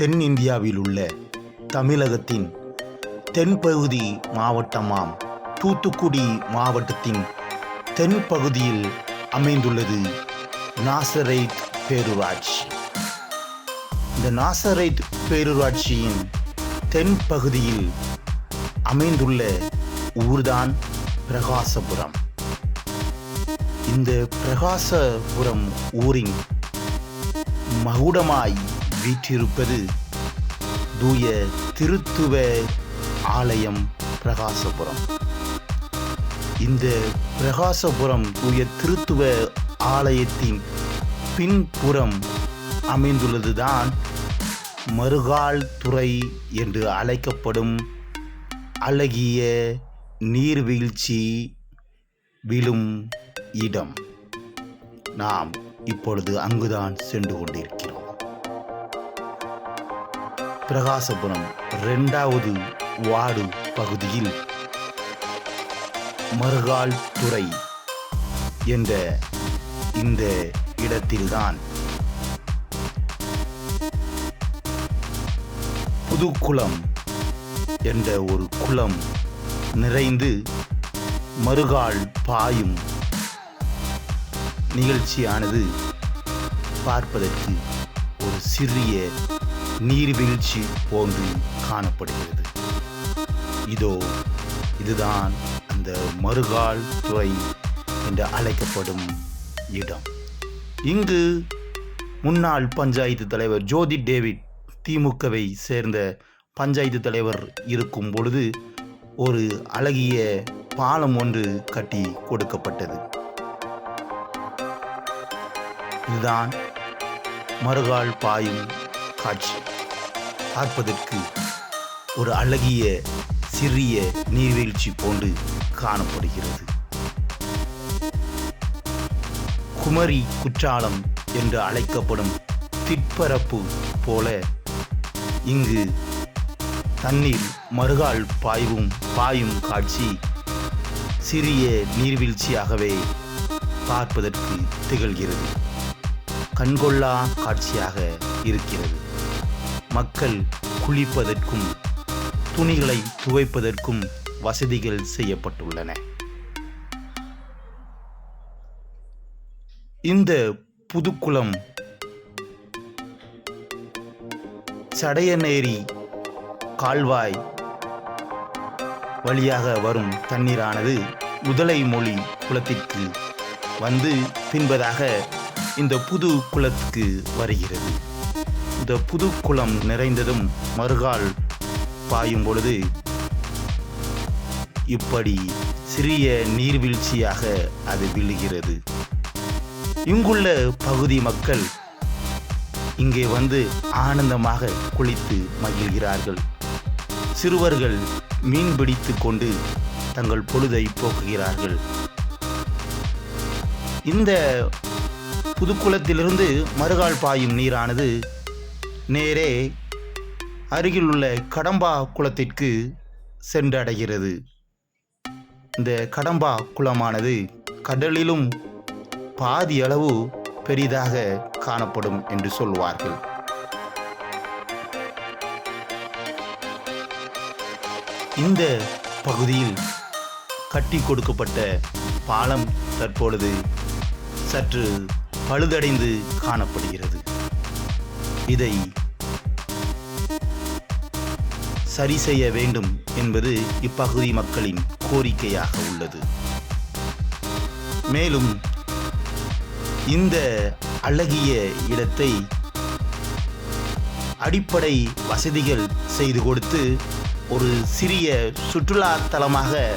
இந்தியாவில் உள்ள தமிழகத்தின் தென்பகுதி மாவட்டமாம். தூத்துக்குடி மாவட்டத்தின் தென்பகுதியில் அமைந்துள்ளது நாசரைட் பேரூராட்சி. இந்த நாசரைட் பேரூராட்சியின் தென்பகுதியில் அமைந்துள்ள ஊர்தான் பிரகாசபுரம். இந்த பிரகாசபுரம் ஊரின் மகுடமாய் வீற்றிருப்பது தூய திருத்துவ ஆலயம் பிரகாசபுரம். இந்த பிரகாசபுரம் தூய திருத்துவ ஆலயத்தின் பின்புறம் அமைந்துள்ளதுதான் மறுகால் துறை என்று அழைக்கப்படும் அழகிய நீர்வீழ்ச்சி விழும் இடம். நாம் இப்பொழுது அங்குதான் சென்று கொண்டிருக்கிறோம். பிரகாசபுரம் இரண்டாவது வார்டு பகுதியில் மறுகால் துறை என்ற இந்த இடத்தில்தான் புதுக்குளம் என்ற ஒரு குளம் நிறைந்து மறுகால் பாயும் நிகழ்ச்சியானது பார்ப்பதற்கு ஒரு சிறிய நீர்வீழ்ச்சி போன்று காணப்படுகிறது. இதோ இதுதான் அந்த மறுகால் துறை என்று அழைக்கப்படும் இடம். இங்கு முன்னாள் பஞ்சாயத்து தலைவர் ஜோதி டேவிட் திமுகவை சேர்ந்த பஞ்சாயத்து தலைவர் இருக்கும் பொழுது ஒரு அழகிய பாலம் ஒன்று கட்டி கொடுக்கப்பட்டது. இதுதான் மறுகால் பாயும் காட்சி. பார்ப்பதற்கு ஒரு அழகிய சிறிய நீர்வீழ்ச்சி போன்று காணப்படுகிறது. குமரி குற்றாலம் என்று அழைக்கப்படும் திட்பரப்பு போல இங்கு தண்ணீர் மறுகால் பாயும் பாயும் காட்சி சிறிய நீர்வீழ்ச்சியாகவே பார்ப்பதற்கு திகழ்கிறது. கண்கொள்ளா காட்சியாக இருக்கிறது. மக்கள் குளிப்பதற்கும் துணிகளை துவைப்பதற்கும் வசதிகள் செய்யப்பட்டுள்ளன. இந்த புதுக்குளம் சடையநேரி கால்வாய் வழியாக வரும் தண்ணீரானது முதலை மொழி குளத்திற்கு வந்து பின்பதாக இந்த புது குளத்துக்கு வருகிறது. இந்த புது குளம் நிறைந்ததும் மறுகால் பாயும் பொழுது இப்படி சிறிய நீர்வீழ்ச்சியாக அது விழுகிறது. இங்குள்ள பகுதி மக்கள் இங்கே வந்து ஆனந்தமாக குளித்து மகிழ்கிறார்கள். சிறுவர்கள் மீன் பிடித்து கொண்டு தங்கள் பொழுதை போக்குகிறார்கள். இந்த புதுக்குளத்திலிருந்து மறுகால் பாயும் நீரானது நேரே அருகிலுள்ள கடம்பா குளத்திற்கு சென்றடைகிறது. இந்த கடம்பா குளமானது கடலிலும் பாதி அளவு பெரிதாக காணப்படும் என்று சொல்வார்கள் இந்த பகுதியில் கட்டி கொடுக்கப்பட்ட பாலம் தற்பொழுது சற்று பழுதடைந்து காணப்படுகிறது. இதை சரி செய்ய வேண்டும் என்பது இப்பகுதி மக்களின் கோரிக்கையாக உள்ளது. மேலும் இந்த அழகிய இடத்தை அடிப்படை வசதிகள் செய்து கொடுத்து ஒரு சிறிய சுற்றுலா தலமாக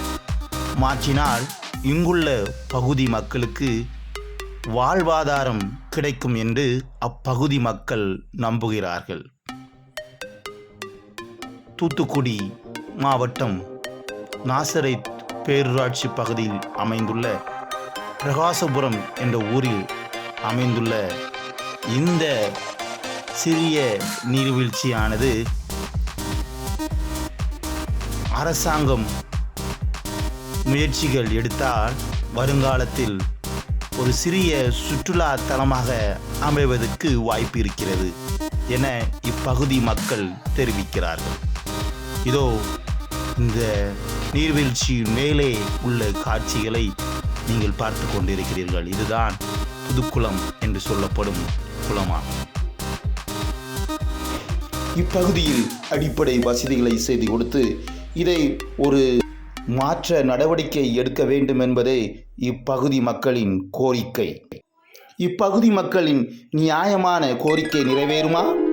மாற்றினால் இங்குள்ள பகுதி மக்களுக்கு வாழ்வாதாரம் கிடைக்கும் என்று அப்பகுதி மக்கள் நம்புகிறார்கள். தூத்துக்குடி மாவட்டம் நாசரை பேரூராட்சி பகுதியில் அமைந்துள்ள பிரகாசபுரம் என்ற ஊரில் அமைந்துள்ள இந்த சிறிய நீர்வீழ்ச்சியானது அரசாங்கம் முயற்சிகள் எடுத்தால் வருங்காலத்தில் ஒரு சிறிய சுற்றுலா தலமாக அமைவதற்கு வாய்ப்பு இருக்கிறது என இப்பகுதி மக்கள் தெரிவிக்கிறார்கள். இதோ இந்த நீர்வீழ்ச்சியின் மேலே உள்ள காட்சிகளை நீங்கள் பார்த்து கொண்டிருக்கிறீர்கள். இதுதான் புதுக்குளம் என்று சொல்லப்படும் குளமாகும். இப்பகுதியில் அடிப்படை வசதிகளை செய்து கொடுத்து இதை ஒரு மாற்ற நடவடிக்கை எடுக்க வேண்டும் என்பதே இப்பகுதி மக்களின் கோரிக்கை. இப்பகுதி மக்களின் நியாயமான கோரிக்கை நிறைவேறுமா?